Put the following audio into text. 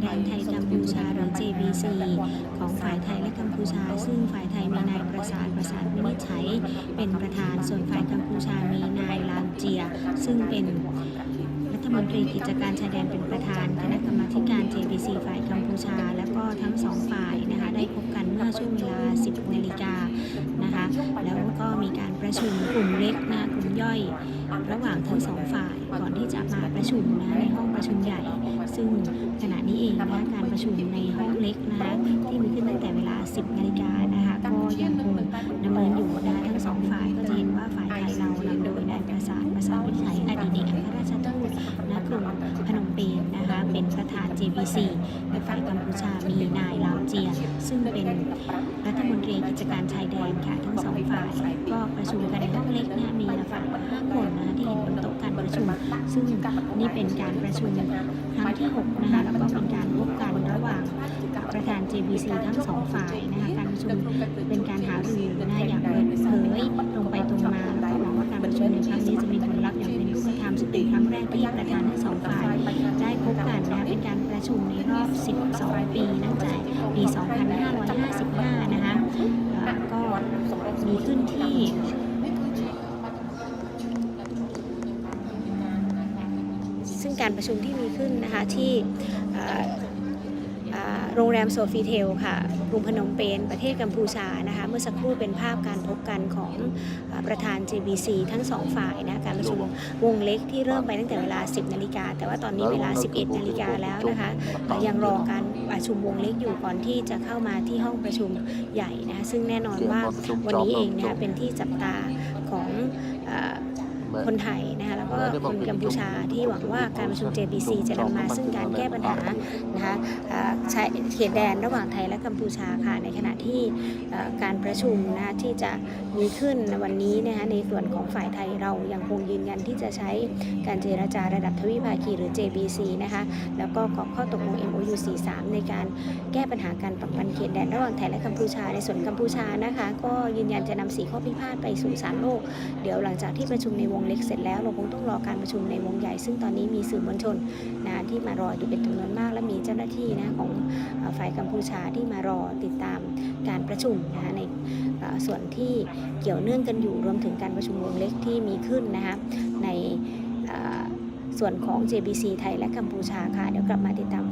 แดนไทยกัมพูชาหรือ JBC ของฝ่ายไทยและกัมพูชา ซึ่งฝ่ายไทยมีนายประสานประสานวินิจฉัย เป็นประธานส่วนฝ่ายกัมพูชามีนายลามเจีย ซึ่งเป็นรัฐมนตรีกิจการชายแดนเป็นประธานคณะกรรมาการ JBC ฝ่ายกัมพูชา และก็ทั้งสองฝ่ายนะคะได้พบกันเมื่อช่วงเวลา 10 นาฬิกานะคะแล้วก็มีการประชุมกลุ่มเล็กนะกลุ่มย่อยระหว่างทั้งสองฝ่ายก่อนที่จะมาประชุมนะในห้องประชุมใหญ่ ซึ่ง ขณะนี้เองนะคะการประชุมในห้องเล็กนะคะที่มีขึ้นตั้งแต่เวลา 10นาฬิกานะคะก็ยังคงดำเนินอยู่นะคะทั้งสองฝ่ายก็จะเห็นว่าฝ่ายไทยเรานำโดยนายประสานประสานวิชัยอดีตเอกอัครราชทูตณกรุงพนมเปญนะคะเป็นประธาน JBC และฝ่ายกัมพูชามีนายลาวเจีย ซึ่งเป็นรัฐมนตรีกิจการชายแดนค่ะทั้งสองฝ่ายก็ประชุมกันในห้องเล็กนี่ยมีฝ่ายห้าคนนะคะที่เห็น ซึ่งนี่เป็นการประชุมครั้งที่6นะคะแล้วก็เป็นการพบกันระหว่างประธาน JBC ทั้งสองฝ่ายนะคะการประชุมเป็นการหารือนะคะอย่างเปิดเผยตรงไปตรงมาแล้วก็หวังว่าการประชุมในครั้งนี้จะมีผลลัพธ์อย่างเป็นรูปธรรมซึ่งเป็นครั้งแรกที่ประธานทั้งสองฝ่ายได้พบกันนะคะเป็นการประชุมในรอบ 12 ปีตั้งแต่ปี 2555 นะคะก็มีขึ้นที่ ซึ่งการประชุมที่มีขึ้นนะคะที่เอ่อเอ่อโรงแรมโซฟีเทลค่ะกรุงพนมเปญประเทศกัมพูชานะคะเมื่อสักครู่เป็นภาพการพบกันของเอ่อประธาน JBC ทั้งสองฝ่ายนะการประชุมวงเล็กที่เริ่มไปตั้งแต่เวลา 10 นาฬิกา แต่ว่าตอนนี้เวลา 11 นาฬิกาแล้วนะคะแต่ยังรอการประชุมวงเล็กอยู่ก่อนที่จะเข้ามาที่ห้องประชุมใหญ่นะคะซึ่งแน่นอนว่าวันนี้เองนะคะเป็นที่จับตาของเอ่อ คนไทยนะคะแล้วก็คนกัมพูชาที่หวังว่าการประชุม JBC จะนำมาซึ่งการแก้ปัญหานะคะเอ่อชายเขตแดนระหว่างไทยและกัมพูชาค่ะในขณะที่เอ่อการประชุมนะคะที่จะมีขึ้นในวันนี้นะคะในส่วนของฝ่ายไทยเรายังคงยืนยันที่จะใช้การเจรจาระดับทวิภาคีหรือ JBC นะคะแล้วก็กรอบข้อตกลง MOU 43 ในการแก้ปัญหาการปักปันเขตแดนระหว่างไทยและกัมพูชาในส่วนกัมพูชานะคะก็ยืนยันจะนำสีข้อพิพาทไปสู่ศาลโลก เดี๋ยวหลังจากที่ประชุมในวงงเล็กเสร็จแล้วเราคงต้องรอการประชุมในวงใหญ่ ซึ่งตอนนี้มีสื่อมวลชนนะที่มารออยู่เป็นจำนวนมาก และมีเจ้าหน้าที่นะของฝ่ายกัมพูชาที่มารอติดตามการประชุมนะคะในส่วนที่เกี่ยวเนื่องกันอยู่รวมถึงการประชุมวงเล็กที่มีขึ้นนะคะในส่วนของ JBC ไทยและกัมพูชาค่ะ เดี๋ยวกลับมาติดตาม